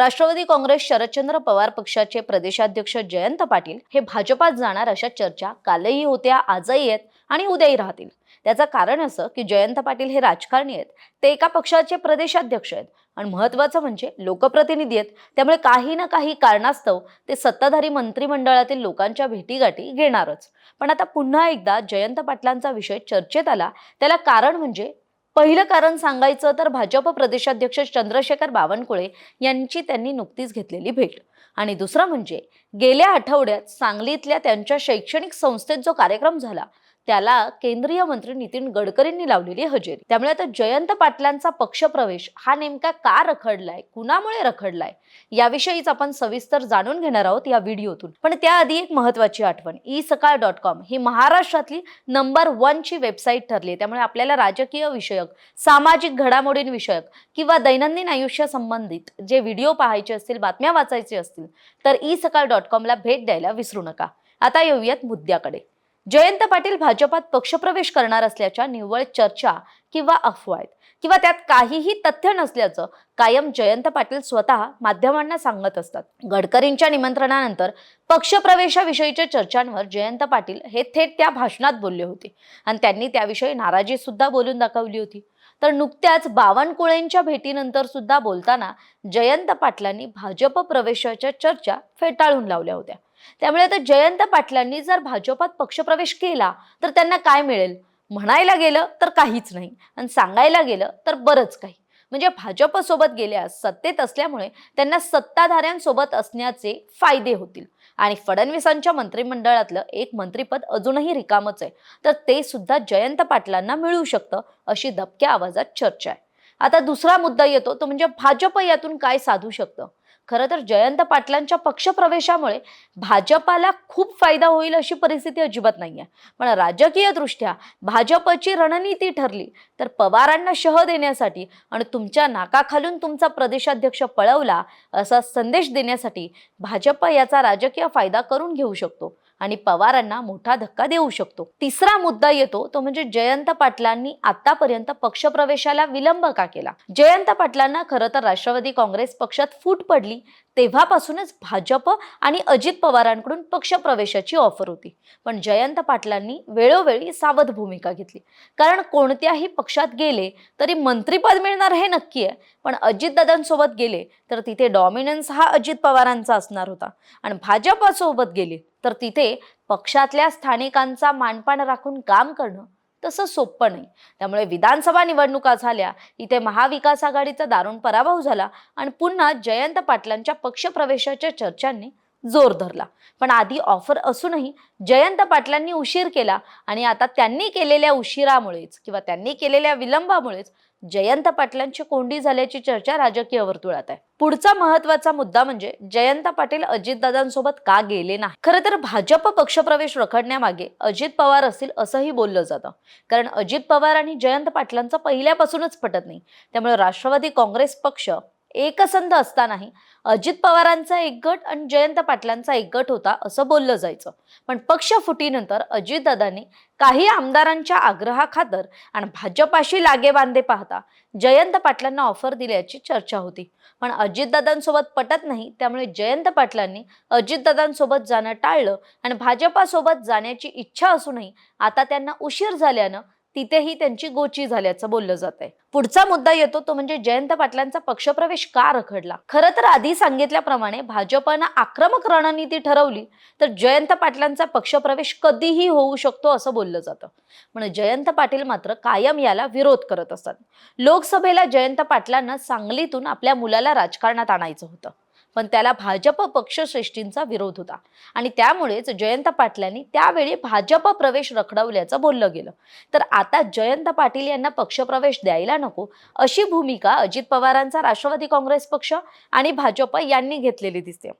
राष्ट्रवादी काँग्रेस शरदचंद्र पवार पक्षाचे प्रदेशाध्यक्ष जयंत पाटील हे भाजपात जाणार अशा चर्चा कालही होत्या आजही आहेत आणि उद्याही राहतील. त्याचं कारण असं की जयंत पाटील हे राजकारणी आहेत. ते एका पक्षाचे प्रदेशाध्यक्ष आहेत. आणि महत्वाचं म्हणजे लोकप्रतिनिधी आहेत. त्यामुळे काही ना काही कारणास्तव ते सत्ताधारी मंत्रिमंडळातील लोकांच्या भेटीगाठी घेणारच. पण आता पुन्हा एकदा जयंत पाटलांचा विषय चर्चेत आला. त्याला कारण म्हणजे पहिलं कारण सांगायचं तर भाजप प्रदेशाध्यक्ष चंद्रशेखर बावनकुळे यांची त्यांनी नुकतीच घेतलेली भेट. आणि दुसरं म्हणजे गेल्या आठवड्यात सांगलीतल्या त्यांच्या शैक्षणिक संस्थेत जो कार्यक्रम झाला त्याला केंद्रीय मंत्री नितीन गडकरींनी लावलेली हजेरी. त्यामुळे आता जयंत पाटलांचा पक्षप्रवेश हा नेमका का रखडलाय? कुणामुळे रखडलाय? याविषयीच आपण सविस्तर जाणून घेणार आहोत या व्हिडिओतून. पण त्याआधी एक महत्वाची आठवण. ई सकाळ डॉट कॉम ही महाराष्ट्रातली नंबर वन ची वेबसाईट ठरली त्यामुळे आपल्याला राजकीय विषयक सामाजिक घडामोडींविषयक किंवा दैनंदिन आयुष्या संबंधित जे व्हिडिओ पाहायचे असतील बातम्या वाचायचे असतील तर ई सकाळ डॉट कॉमला भेट द्यायला विसरू नका. आता येऊयात मुद्द्याकडे. जयंत पाटील भाजपात पक्षप्रवेश करणार असल्याच्या निव्वळ चर्चा किंवा अफवा आहेत किंवा त्यात काहीही तथ्य नसल्याचं कायम जयंत पाटील स्वतः माध्यमांना सांगत असतात. गडकरींच्या निमंत्रणानंतर पक्षप्रवेशाविषयीच्या चर्चांवर जयंत पाटील हे थेट त्या भाषणात बोलले होते आणि त्यांनी त्याविषयी नाराजी सुद्धा बोलून दाखवली होती. तर नुकत्याच बावनकुळेंच्या भेटीनंतर सुद्धा बोलताना जयंत पाटलांनी भाजप प्रवेशाच्या चर्चा फेटाळून लावल्या होत्या. त्यामुळे आता जयंत पाटलांनी जर भाजपात पक्षप्रवेश केला तर त्यांना काय मिळेल? म्हणायला गेलं तर काहीच नाही. आणि सांगायला गेलं तर बरंच काही. म्हणजे भाजप सोबत सत्तेत असल्यामुळे त्यांना सत्ताधाऱ्यांसोबत असण्याचे फायदे होतील. आणि फडणवीसांच्या मंत्रिमंडळातलं एक मंत्रिपद अजूनही रिकामच आहे. तर ते सुद्धा जयंत पाटलांना मिळू शकतं अशी दबक्या आवाजात चर्चा आहे. आता दुसरा मुद्दा येतो तो म्हणजे भाजप यातून काय साधू शकतं? खरं तर जयंत पाटलांच्या पक्षप्रवेशामुळे भाजपाला खूप फायदा होईल अशी परिस्थिती अजिबात नाही आहे पण राजकीय दृष्ट्या भाजपची रणनीती ठरली तर पवारांना शह देण्यासाठी आणि तुमच्या नाकाखालून तुमचा प्रदेशाध्यक्ष पळवला असा संदेश देण्यासाठी भाजप याचा राजकीय फायदा करून घेऊ शकतो. आणि पवारांना मोठा धक्का देऊ शकतो. तिसरा मुद्दा येतो तो म्हणजे जयंत पाटलांनी आतापर्यंत पक्षप्रवेशाला विलंब का केला? जयंत पाटलांना खरं तर राष्ट्रवादी काँग्रेस पक्षात फूट पडली तेव्हापासूनच भाजप आणि अजित पवारांकडून पक्षप्रवेशाची ऑफर होती. पण जयंत पाटलांनी वेळोवेळी सावध भूमिका घेतली. कारण कोणत्याही पक्षात गेले तरी मंत्रीपद मिळणार हे नक्की आहे. पण अजितदादांसोबत गेले तर तिथे डॉमिनन्स हा अजित पवारांचा असणार होता. आणि भाजपासोबत गेले तर तिथे पक्षातल्या स्थानिकांचा मानपान राखून काम करणं तसं सोपं नाही. त्यामुळे विधानसभा निवडणुका झाल्या इथे महाविकास आघाडीचा दारुण पराभव झाला आणि पुन्हा जयंत पाटलांच्या पक्षप्रवेशाच्या चर्चांनी जोर धरला. पण आधी ऑफर असूनही जयंत पाटलांनी उशीर केला आणि आता त्यांनी केलेल्या उशिरामुळेच किंवा त्यांनी केलेल्या विलंबामुळेच जयंत पाटलांची कोंडी झाल्याची चर्चा राजकीय वर्तुळात आहे. पुढचा महत्त्वाचा मुद्दा म्हणजे जयंत पाटील अजितदादांसोबत का गेले नाही? खरं तर भाजप पक्षप्रवेश रखडण्यामागे अजित पवार असतील असंही बोललं जातं. कारण अजित पवार आणि जयंत पाटलांचं पहिल्यापासूनच पटत नाही. त्यामुळे राष्ट्रवादी काँग्रेस पक्ष एकसंध असतानाही अजित पवारांचा एक गट आणि जयंत पाटलांचा एक गट होता असं बोललं जायचं. पण पक्ष फुटीनंतर अजितदादांनी काही आमदारांच्या आग्रहाखातर आणि भाजपाशी लागे बांधे पाहता जयंत पाटलांना ऑफर दिल्याची चर्चा होती. पण अजितदादांसोबत पटत नाही त्यामुळे जयंत पाटलांनी अजितदादांसोबत जाणं टाळलं आणि भाजपासोबत जाण्याची इच्छा असूनही आता त्यांना उशीर झाल्यानं तिथेही त्यांची गोची झाल्याचं बोललं जात आहे पुढचा मुद्दा येतो तो म्हणजे जयंत पाटलांचा पक्षप्रवेश का रखडला? खरं तर आधी सांगितल्याप्रमाणे भाजपनं आक्रमक रणनीती ठरवली तर जयंत पाटलांचा पक्षप्रवेश कधीही होऊ शकतो असं बोललं जातं. पण जयंत पाटील मात्र कायम याला विरोध करत असतात. लोकसभेला जयंत पाटलांना सांगलीतून आपल्या मुलाला राजकारणात आणायचं होतं. पण त्याला भाजप पक्षश्रेष्ठींचा विरोध होता. आणि त्यामुळेच जयंत पाटलांनी त्यावेळी भाजप प्रवेश रखडवल्याचं बोललं गेलं. तर आता जयंत पाटील यांना पक्षप्रवेश द्यायला नको अशी भूमिका अजित पवारांचा राष्ट्रवादी काँग्रेस पक्ष आणि भाजप यांनी घेतलेली दिसते.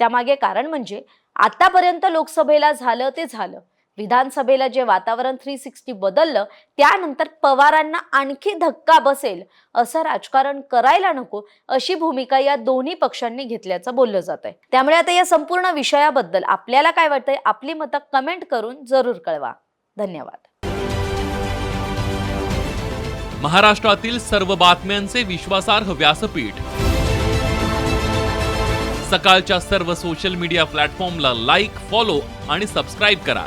त्यामागे कारण म्हणजे आतापर्यंत लोकसभेला झालं ते झालं. विधानसभेला जे वातावरण थ्री सिक्स्टी बदललं त्यानंतर पवारांना आणखी धक्का बसेल असं राजकारण करायला नको अशी भूमिका या दोन्ही पक्षांनी घेतल्याचं बोललं जात आहे त्यामुळे आता या संपूर्ण विषयाबद्दल आपल्याला काय वाटतंय आपली मतं कमेंट करून जरूर कळवा. धन्यवाद. महाराष्ट्रातील सर्व बातम्यांचे विश्वासार्ह व्यासपीठ. सकाळच्या सर्व सोशल मीडिया प्लॅटफॉर्मला लाईक फॉलो आणि सबस्क्राईब करा.